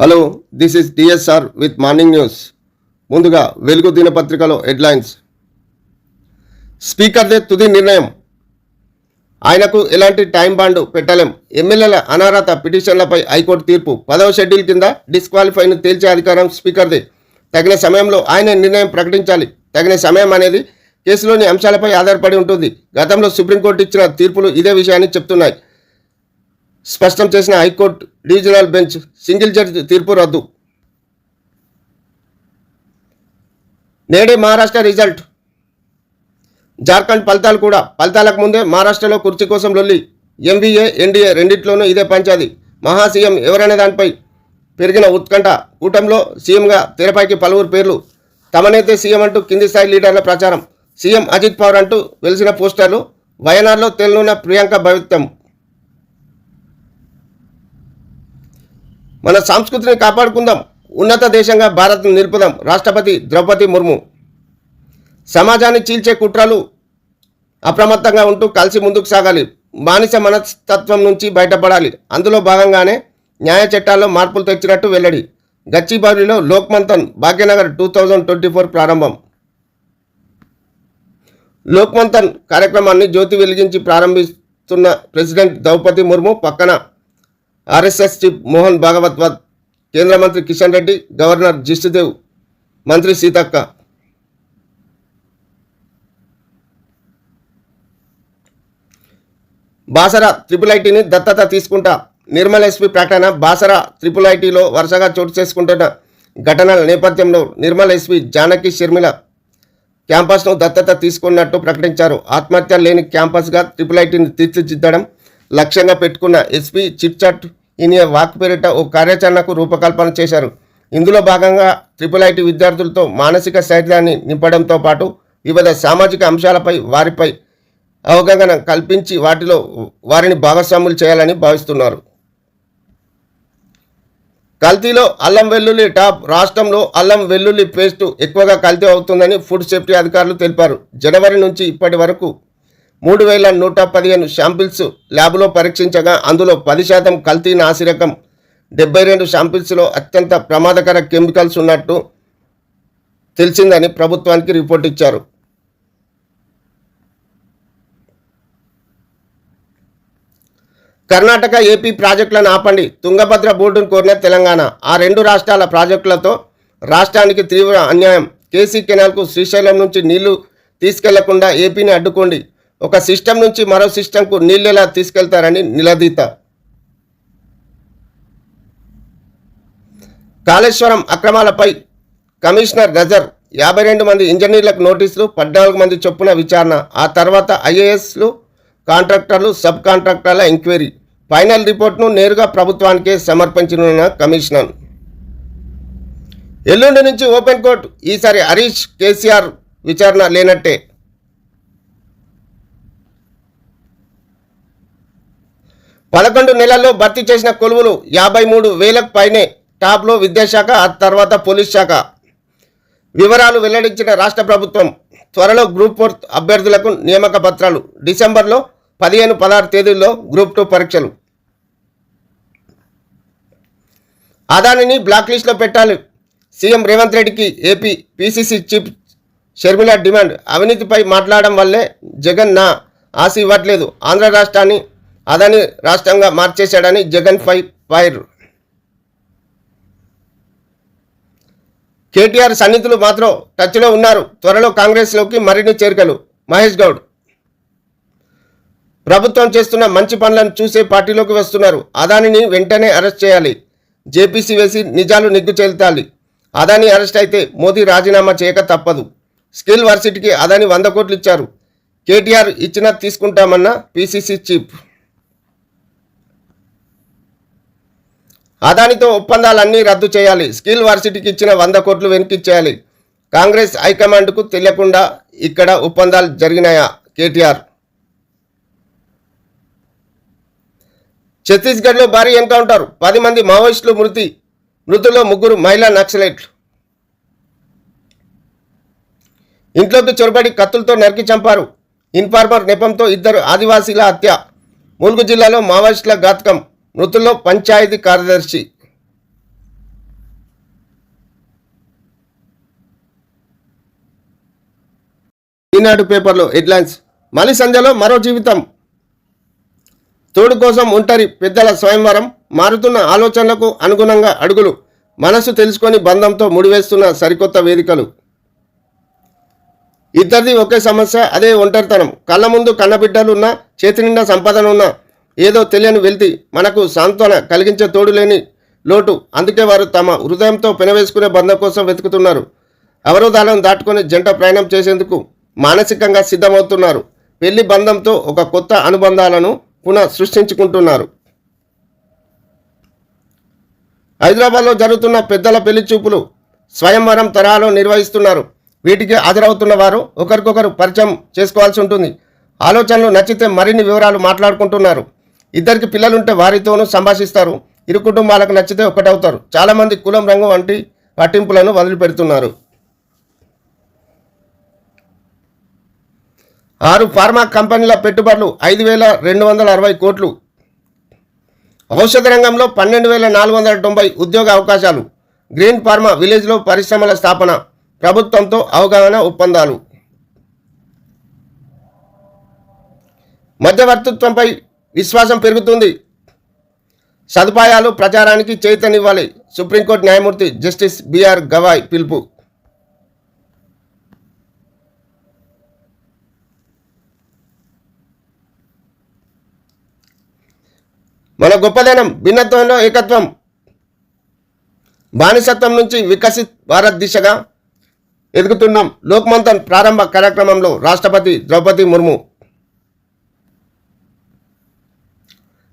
Hello this is DSR with morning news ముందుగా వెలుగు దినపత్రికలో హెడ్లైన్స్ స్పీకర్దే తుది నిర్ణయం. ఆయనకు ఎలాంటి టైం బాండ్ పెట్టలేం. ఎమ్మెల్యేల అనర్హత పిటిషన్లపై హైకోర్టు తీర్పు. పదవ షెడ్యూల్ కింద డిస్క్వాలిఫైను తేల్చే అధికారం స్పీకర్దే. తగిన సమయంలో ఆయన నిర్ణయం ప్రకటించాలి. తగిన సమయం అనేది కేసులోని అంశాలపై ఆధారపడి ఉంటుంది. గతంలో సుప్రీంకోర్టు ఇచ్చిన తీర్పులు ఇదే విషయాన్ని చెప్తున్నాయి. స్పష్టం చేసిన high court divisional bench single judge తీర్పు రద్దు. నేడే మహారాష్ట్ర రిజల్ట్. జార్ఖండ్ ఫలితాలు కూడా ఫలితాలకు ముందే మహారాష్ట్రలో కుర్చీ కోసం లొల్లి. ఎంవీఏ ఎన్డీఏ రెండిట్లోనూ ఇదే పంచాది. మహా సీఎం ఎవరనే దానిపై పెరిగిన ఉత్కంఠ కూటంలో సీఎంగా తెరపైకి పలువురు పేర్లు. తమనైతే సీఎం అంటూ కింది స్థాయి లీడర్ల ప్రచారం. సీఎం అజిత్ పవార్ అంటూ వెలిసిన పోస్టర్లు. వయనాడ్లో తేలినున్న ప్రియాంక భవిత్యం. మన సంస్కృతిని కాపాడుకుందాం. ఉన్నత దేశంగా భారత్ను నిలుపుదాం. రాష్ట్రపతి ద్రౌపది ముర్ము సమాజాన్ని చీల్చే కుట్రలు అప్రమత్తంగా ఉంటూ కలిసి ముందుకు సాగాలి. బానిస మనస్తత్వం నుంచి బయటపడాలి. అందులో భాగంగానే న్యాయ చట్టాల్లో మార్పులు తెచ్చినట్టు వెల్లడి. గచ్చిబౌలిలో Lokmanthan Bhagyanagar two thousand twenty four ప్రారంభం. లోక్మంతన్ కార్యక్రమాన్ని జ్యోతి వెలిగించి ప్రారంభిస్తున్న ప్రెసిడెంట్ ద్రౌపది ముర్ము పక్కన ఆర్ఎస్ఎస్ చీఫ్ మోహన్ భాగవత్ వద్ కేంద్ర మంత్రి కిషన్ రెడ్డి గవర్నర్ జిష్ణుదేవ్ మంత్రి సీతక్క. బాసరా ట్రిపుల్ ఐటీని దత్తత తీసుకుంటా. నిర్మల్ ఎస్పీ ప్రకటన బాసరా ట్రిపుల్ ఐటీలో వరుసగా చోటు చేసుకుంటున్న ఘటనల నేపథ్యంలో నిర్మల్ ఎస్పీ జానకి షర్మిల క్యాంపస్ను దత్తత తీసుకున్నట్టు ప్రకటించారు. ఆత్మహత్య లేని క్యాంపస్గా ట్రిపుల్ ఐటీని తీర్చిదిద్దడం లక్ష్యంగా పెట్టుకున్న ఎస్పీ చిట్చాట్ ఇనియ వాక్ పేరిట ఓ కార్యాచరణకు రూపకల్పన చేశారు. ఇందులో భాగంగా ట్రిపుల్ ఐటీ విద్యార్థులతో మానసిక శైర్యాన్ని నింపడంతో పాటు వివిధ సామాజిక అంశాలపై వారిపై అవగాహన కల్పించి వాటిలో వారిని భాగస్వాములు చేయాలని భావిస్తున్నారు. కల్తీలో అల్లం వెల్లుల్లి టాప్ రాష్ట్రంలో అల్లం వెల్లుల్లి పేస్టు ఎక్కువగా కల్తీ అవుతుందని ఫుడ్ సేఫ్టీ అధికారులు తెలిపారు. జనవరి నుంచి ఇప్పటి వరకు మూడు వేల నూట పదిహేను శాంపిల్స్ ల్యాబ్లో పరీక్షించగా అందులో పది శాతం కల్తీ నాసిరకం డెబ్బై రెండు శాంపిల్స్లో అత్యంత ప్రమాదకర కెమికల్స్ ఉన్నట్టు తెలిసిందని ప్రభుత్వానికి రిపోర్ట్ ఇచ్చారు. కర్ణాటక ఏపీ ప్రాజెక్టులను ఆపండి. తుంగభద్ర బోర్డును కోరిన తెలంగాణ. ఆ రెండు రాష్ట్రాల ప్రాజెక్టులతో రాష్ట్రానికి తీవ్ర అన్యాయం. కేసీ కెనాల్కు శ్రీశైలం నుంచి నీళ్ళు తీసుకెళ్ళకుండా ఏపీని అడ్డుకోండి. ఒక సిస్టమ్ నుంచి మరో సిస్టంకు నీళ్ళు ఎలా తీసుకెళ్తారని నిలదీత. కాళేశ్వరం అక్రమాలపై కమిషనర్ గజర్ యాభై రెండు మంది ఇంజనీర్లకు నోటీసులు పద్నాలుగు మంది చొప్పున విచారణ. ఆ తర్వాత ఐఏఎస్లు కాంట్రాక్టర్లు సబ్ కాంట్రాక్టర్ల ఎంక్వైరీ. ఫైనల్ రిపోర్ట్ను నేరుగా ప్రభుత్వానికే సమర్పించనున్న కమిషనర్. ఎల్లుండి నుంచి ఓపెన్ కోర్టు. ఈసారి హరీష్ కేసీఆర్ విచారణ లేనట్టే. పదకొండు నెలల్లో భర్తీ చేసిన కొలువులు యాభై మూడు వేలకు పైనే టాప్లో విద్యాశాఖ ఆ తర్వాత పోలీస్ శాఖ. వివరాలు వెల్లడించిన రాష్ట్ర ప్రభుత్వం త్వరలో గ్రూప్ ఫోర్ అభ్యర్థులకు నియామక పత్రాలు. డిసెంబర్లో పదిహేను పదహారు తేదీల్లో గ్రూప్ టూ పరీక్షలు. అదానిని బ్లాక్ లిస్ట్లో పెట్టాలి. సీఎం రేవంత్ రెడ్డికి AP PCC chief Sharmila demand. అవినీతిపై మాట్లాడడం వల్లే జగన్ నా ఆశ ఇవ్వట్లేదు. ఆంధ్ర రాష్ట్రాన్ని అదాని రాష్ట్రంగా మార్చేశాడని జగన్ పై ఫైర్. కేటీఆర్ సన్నిధులు మాత్రం టచ్లో ఉన్నారు. త్వరలో కాంగ్రెస్లోకి మరిన్ని చేరికలు. మహేష్ గౌడ్. ప్రభుత్వం చేస్తున్న మంచి పనులను చూసే పార్టీలోకి వస్తున్నారు. అదానిని వెంటనే అరెస్ట్ చేయాలి. జేపీసీ వేసి నిజాలు నిగ్గు చేల్తాలి. అదాని అరెస్ట్ అయితే మోదీ రాజీనామా చేయక తప్పదు. స్కిల్ వర్సిటీకి అదాని వంద కోట్లు ఇచ్చారు. కేటీఆర్ ఇచ్చిన తీసుకుంటామన్న పీసీసీ చీఫ్. అదానితో ఒప్పందాలన్నీ రద్దు చేయాలి. స్కిల్ వర్సిటీకి ఇచ్చిన వంద కోట్లు వెనక్కిచ్చేయాలి. కాంగ్రెస్ హైకమాండ్కు తెలియకుండా ఇక్కడ ఒప్పందాలు జరిగినాయా? కేటీఆర్. ఛత్తీస్గఢ్లో భారీ ఎన్కౌంటర్ పది మంది మావోయిస్టులు మృతి. మృతుల్లో ముగ్గురు మహిళా నక్సలైట్లు. ఇంట్లోకి చొరబడి కత్తులతో నరికి చంపారు. ఇన్ఫార్మర్ నెపంతో ఇద్దరు ఆదివాసీల హత్య. ములుగు జిల్లాలో మావోయిస్టుల ఘాతకం. మృతుల్లో పంచాయతీ కార్యదర్శి ఈనాడు పేపర్లో హెడ్లైన్స్. మలి సంధ్యలో మరో జీవితం. తోడు కోసం ఒంటరి పెద్దల స్వయంవరం మారుతున్న ఆలోచనలకు అనుగుణంగా అడుగులు. మనసు తెలుసుకొని బంధంతో ముడివేస్తున్న సరికొత్త వేదికలు. ఇద్దరిది ఒకే సమస్య అదే ఒంటరితనం. కళ్ళ ముందు కన్నబిడ్డలున్న చేతి నిండా సంపాదన ఏదో తెలియని వెళ్తి మనకు సాంత్వన కలిగించే తోడు లేని లోటు. అందుకే వారు తమ హృదయంతో పెనవేసుకునే బంధం కోసం వెతుకుతున్నారు. అవరోధాలను దాటుకొని జంట ప్రయాణం చేసేందుకు మానసికంగా సిద్ధమవుతున్నారు. పెళ్ళి బంధంతో ఒక కొత్త అనుబంధాలను పునః సృష్టించుకుంటున్నారు. హైదరాబాద్లో జరుగుతున్న పెద్దల పెళ్ళి చూపులు స్వయంవరం తరహాలో నిర్వహిస్తున్నారు. వీటికి హాజరవుతున్న వారు ఒకరికొకరు పరిచయం చేసుకోవాల్సి ఉంటుంది. ఆలోచనలు నచ్చితే మరిన్ని వివరాలు మాట్లాడుకుంటున్నారు. ఇద్దరికి పిల్లలుంటే వారితోనూ సంభాషిస్తారు. ఇరు కుటుంబాలకు నచ్చితే ఒకటవుతారు చాలామంది కులం రంగు వంటి పట్టింపులను వదిలిపెడుతున్నారు. ఆరు ఫార్మా కంపెనీల పెట్టుబడులు ఐదు వేల రెండు వందల అరవై కోట్లు. ఔషధ రంగంలో పన్నెండు వేల నాలుగు వందల తొంభై ఉద్యోగ అవకాశాలు. గ్రీన్ ఫార్మా విలేజ్లో పరిశ్రమల స్థాపన ప్రభుత్వంతో అవగాహన ఒప్పందాలు. మధ్యవర్తిత్వంపై విశ్వాసం పెరుగుతుంది. సదుపాయాలు ప్రచారానికి చైతన్యవ్వాలి సుప్రీంకోర్టు న్యాయమూర్తి జస్టిస్ బిఆర్ గవాయ్ పిలుపు. మన గొప్పదనం భిన్నత్వంలో ఏకత్వం. బానిసత్వం నుంచి వికసిత్ భారత్ దిశగా ఎదుగుతున్నాం. లోక్మంతన్ ప్రారంభ కార్యక్రమంలో రాష్ట్రపతి ద్రౌపది ముర్ము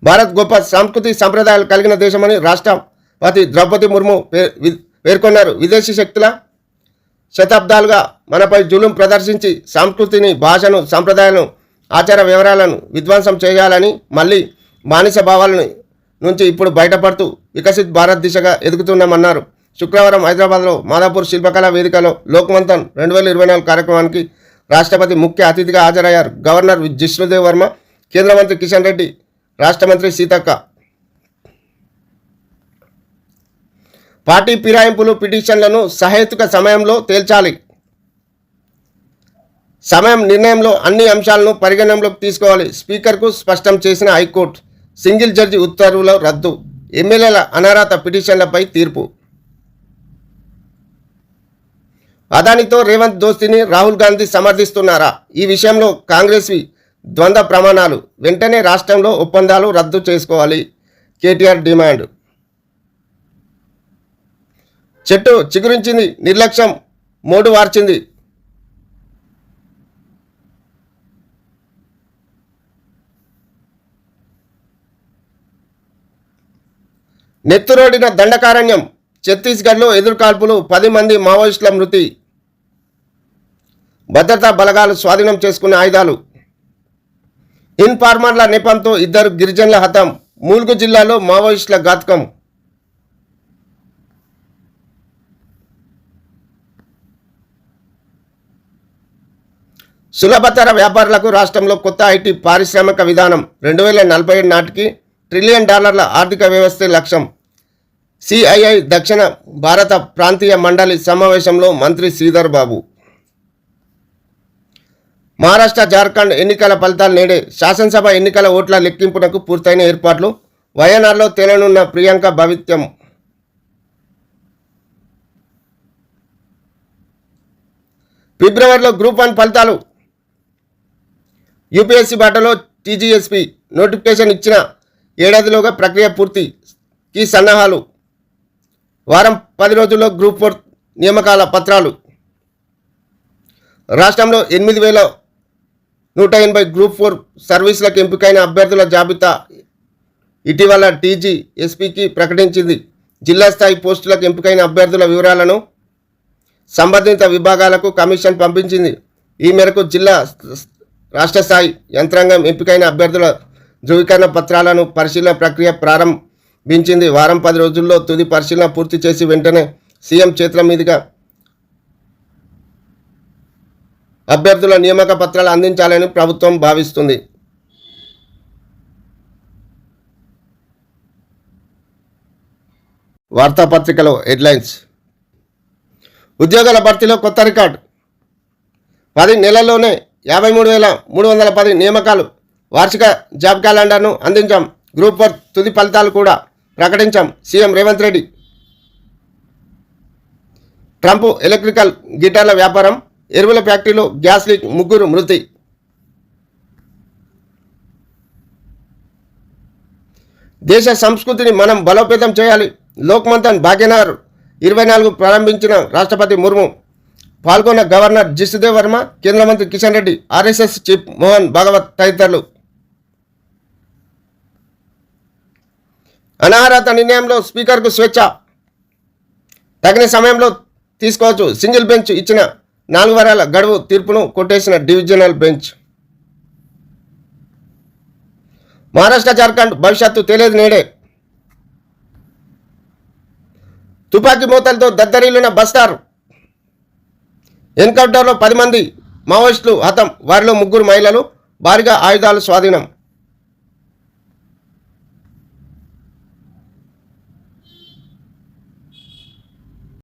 భారత్ గొప్ప సంస్కృతి సంప్రదాయాలు కలిగిన దేశమని రాష్ట్రపతి ద్రౌపది ముర్ము వి- పేర్కొన్నారు. విదేశీ శక్తుల శతాబ్దాలుగా మనపై జులుం ప్రదర్శించి సంస్కృతిని భాషను సంప్రదాయాలను ఆచార వివరాలను విధ్వంసం చేయాలని మళ్ళీ మానిస భావాలను నుంచి ఇప్పుడు బయటపడుతూ వికసిత్ భారత్ దిశగా ఎదుగుతున్నామన్నారు. శుక్రవారం హైదరాబాద్లో మాదాపూర్ శిల్పకళా వేదికలో లోక్మంతన్ రెండు వేల ఇరవై నాలుగు కార్యక్రమానికి రాష్ట్రపతి ముఖ్య అతిథిగా హాజరయ్యారు. గవర్నర్ జిష్ణుదేవ్ వర్మ కేంద్ర మంత్రి కిషన్ రెడ్డి రాష్ట్ర మంత్రి సీతక్క. పార్టీ ఫిరాయింపులు పిటిషన్లను సహేతుక సమయంలో తేల్చాలి. సమయం నిర్ణయంలో అన్ని అంశాలను పరిగణనలోకి తీసుకోవాలి. స్పీకర్కు స్పష్టం చేసిన హైకోర్టు సింగిల్ జడ్జి ఉత్తర్వుల రద్దు ఎమ్మెల్యేల అనర్హత పిటిషన్లపై తీర్పు. అదానితో రేవంత్ దోస్తిని రాహుల్ గాంధీ సమర్థిస్తున్నారా? ఈ విషయంలో కాంగ్రెస్వి ద్వంద్వ ప్రమాణాలు. వెంటనే రాష్ట్రంలో ఒప్పందాలు రద్దు చేసుకోవాలి. KTR demand. చెట్టు చిగురించింది నిర్లక్ష్యం మోడు వార్చింది. నెత్తురోడిన దండకారణ్యం. ఛత్తీస్గఢ్లో ఎదురుకాల్పులు పది మంది మావోయిస్టుల మృతి. భద్రతా బలగాలు స్వాధీనం చేసుకున్న ఆయుధాలు. ఇన్ఫార్మర్ల నెపంతో ఇద్దరు గిరిజనుల హతం. మూల్గు జిల్లాలో మావోయిస్టుల ఘాతకం. సులభతర వ్యాపారులకు రాష్ట్రంలో కొత్త ఐటీ పారిశ్రామిక విధానం. రెండు వేల నలభై ఏడు నాటికి ట్రిలియన్ డాలర్ల ఆర్థిక వ్యవస్థ లక్ష్యం. సిఐఐ దక్షిణ భారత ప్రాంతీయ మండలి సమావేశంలో మంత్రి శ్రీధర్ బాబు. మహారాష్ట్ర జార్ఖండ్ ఎన్నికల ఫలితాలు నేడే శాసనసభ ఎన్నికల ఓట్ల లెక్కింపునకు పూర్తయిన ఏర్పాట్లు. వయనాడ్లో తేలనున్న ప్రియాంక భవిత్యం. ఫిబ్రవరిలో గ్రూప్ వన్ ఫలితాలు. యూపీఎస్సీ బాటలో టీజీఎస్పీ నోటిఫికేషన్ ఇచ్చిన ఏడాదిలోగా ప్రక్రియ పూర్తి ఈ సన్నాహాలు. వారం పది రోజుల్లో గ్రూప్ ఫోర్ నియామకాల పత్రాలు. రాష్ట్రంలో ఎనిమిది వేల నూట ఎనభై గ్రూప్ ఫోర్ సర్వీసులకు ఎంపికైన అభ్యర్థుల జాబితా ఇటీవల టీజీ ఎస్పీకి ప్రకటించింది. జిల్లా స్థాయి పోస్టులకు ఎంపికైన అభ్యర్థుల వివరాలను సంబంధిత విభాగాలకు కమిషన్ పంపించింది. ఈ మేరకు జిల్లా రాష్ట్ర స్థాయి యంత్రాంగం ఎంపికైన అభ్యర్థుల ధృవీకరణ పత్రాలను పరిశీలన ప్రక్రియ ప్రారంభించింది. వారం పది రోజుల్లో తుది పరిశీలన పూర్తి చేసి వెంటనే సీఎం చేతుల మీదుగా అభ్యర్థుల నియామక పత్రాలు అందించాలని ప్రభుత్వం భావిస్తుంది. వార్తాపత్రికలో హెడ్లైన్స్. ఉద్యోగాల భర్తీలో కొత్త రికార్డు. పది నెలల్లోనే యాభై మూడు వేల మూడు వందల పది నియామకాలు. వార్షిక జాబ్ క్యాలెండర్ను అందించాం. గ్రూప్ వర్క్ తుది ఫలితాలు కూడా ప్రకటించాం. CM Revanth Reddy. Trump electrical గిటార్ల వ్యాపారం ఎరువుల ఫ్యాక్టరీలో గ్యాస్ లీక్ ముగ్గురు మృతి. దేశ సంస్కృతిని మనం బలోపేతం చేయాలి. లోక్మంతన్ భాగ్యనగర్ ఇరవై నాలుగు ప్రారంభించిన రాష్ట్రపతి ముర్ము. పాల్గొన్న గవర్నర్ జిష్ణుదేవ్ వర్మ కేంద్ర మంత్రి కిషన్ రెడ్డి ఆర్ఎస్ఎస్ చీఫ్ మోహన్ భాగవత్ తదితరులు. అనార్హత నిర్ణయంలో స్పీకర్కు స్వేచ్ఛ. తగిన సమయంలో తీసుకోవచ్చు. సింగిల్ బెంచ్ ఇచ్చిన నాలుగు వారాల గడువు తీర్పును కొట్టేసిన డివిజనల్ బెంచ్. మహారాష్ట్ర జార్ఖండ్ భవిష్యత్తు తెలియదు నేడే. తుపాకీ మూతలతో దద్దరిల్లిన బస్టార్ ఎన్కౌంటర్లో పది మంది మావోయిస్టులు హతం. వారిలో ముగ్గురు మహిళలు. భారీగా ఆయుధాలు స్వాధీనం.